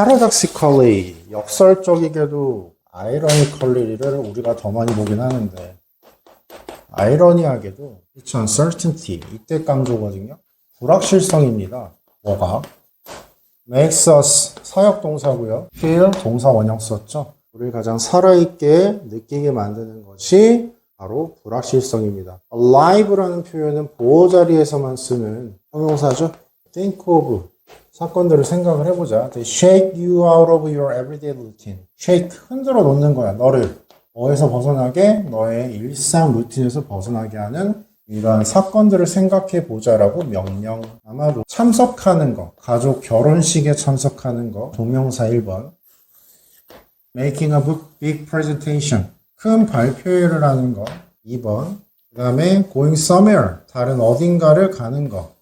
paradoxically 역설적이게도 ironically를 우리가 더 많이 보긴 하는데 아이러니하게도 it's uncertainty 이때 강조거든요. 불확실성입니다. 뭐가? makes us 사역 동사고요. feel 동사 원형 썼죠. 우리를 가장 살아있게 느끼게 만드는 것이 바로 불확실성입니다. alive라는 표현은 보호 자리에서만 쓰는 형용사죠. think of 사건들을 생각을 해보자. They shake you out of your everyday routine. shake 흔들어 놓는 거야. 너를 뭐에서 벗어나게 너의 일상 루틴에서 벗어나게 하는 이러한 사건들을 생각해 보자라고 명령. 아마도 참석하는 거, 가족 결혼식에 참석하는 거, 동명사 1번. Making a big presentation. 큰 발표회를 하는 거. 2번. 그 다음에 going somewhere. 다른 어딘가를 가는 거.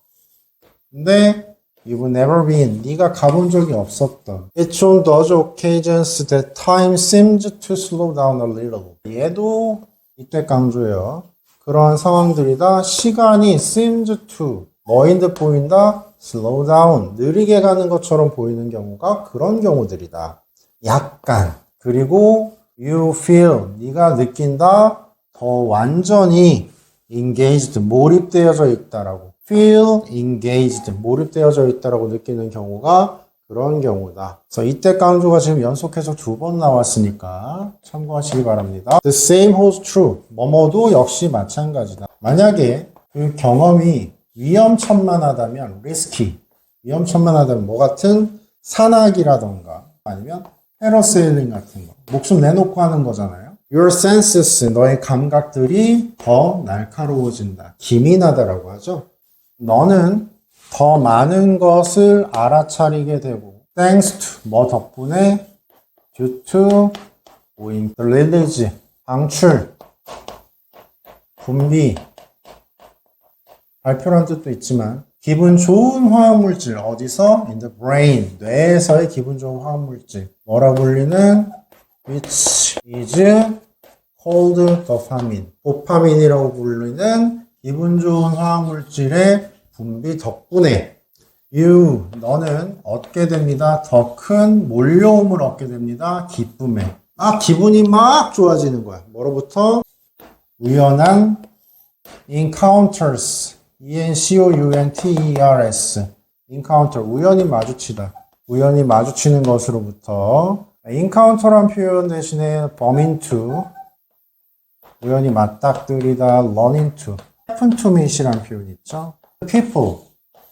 근데 You've never been. 네가 가본 적이 없었던. It's on those occasions that time seems to slow down a little. 얘도 이때 강조해요. 그러한 상황들이다. 시간이 seems to 뭐인 듯 보인다. slow down. 느리게 가는 것처럼 보이는 경우가 그런 경우들이다. 약간. 그리고 you feel. 네가 느낀다. 더 완전히 engaged. 몰입되어져 있다라고. Feel engaged. 몰입되어져 있다라고 느끼는 경우가 그런 경우다. 그래서 이때 강조가 지금 연속해서 두 번 나왔으니까 참고하시기 바랍니다. The same holds true. 뭐뭐도 역시 마찬가지다. 만약에 그 경험이 위험천만하다면 risky. 위험천만하다면 뭐 같은 산악이라던가 아니면 패러세일링 같은 거. 목숨 내놓고 하는 거잖아요. Your senses, 너의 감각들이 더 날카로워진다. 기민하다라고 하죠. 너는 더 많은 것을 알아차리게 되고 thanks to 뭐 덕분에 due to owing the release 방출 분비 발표란 뜻도 있지만 기분 좋은 화학물질 어디서? in the brain 뇌에서의 기분 좋은 화학물질. 뭐라 불리는? which is called dopamin 도파민이라고 불리는 기분 좋은 화학물질의 분비 덕분에 you 너는 얻게 됩니다. 더 큰 몰려옴을 얻게 됩니다. 기쁨에. 아 기분이 막 좋아지는 거야. 뭐로부터 우연한 encounters e n c o u n t e r s encounter 우연히 마주치다. 우연히 마주치는 것으로부터 encounter란 표현 대신에 bump into 우연히 맞닥뜨리다 run into happen to meet이라는 표현 있죠. People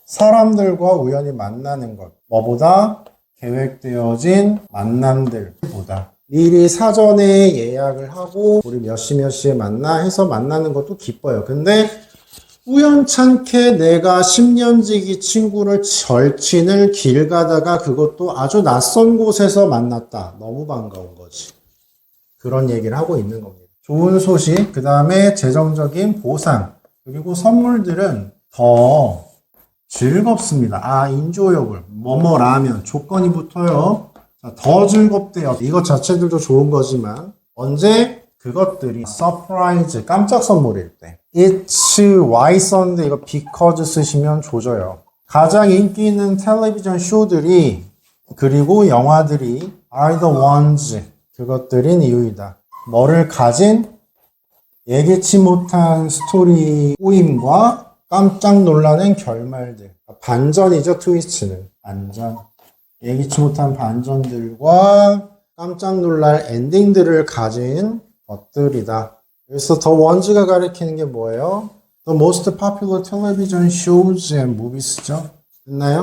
사람들과 우연히 만나는 것 뭐보다 계획되어진 만남들보다 미리 사전에 예약을 하고 우리 몇 시 몇 시에 만나 해서 만나는 것도 기뻐요. 근데 우연찮게 내가 10년지기 친구를 절친을 길 가다가 그것도 아주 낯선 곳에서 만났다. 너무 반가운 거지. 그런 얘기를 하고 있는 겁니다. 좋은 소식, 그 다음에 재정적인 보상, 그리고 선물들은 더 즐겁습니다. 아, 인조욕을 뭐뭐라면 조건이 붙어요. 자, 더 즐겁대요. 이것 자체들도 좋은 거지만 언제 그것들이 서프라이즈 깜짝 선물일 때 It's why 썼는데 이거 because 쓰시면 조져요. 가장 인기 있는 텔레비전 쇼들이 그리고 영화들이 are the ones 그것들인 이유이다. 뭐를 가진 예기치 못한 스토리 꼬임과 깜짝 놀라는 결말들. 반전이죠, 트위스트는. 반전. 예기치 못한 반전들과 깜짝 놀랄 엔딩들을 가진 것들이다. 그래서 더 원즈가 가리키는 게 뭐예요? The most popular television shows and movies죠. 됐나요?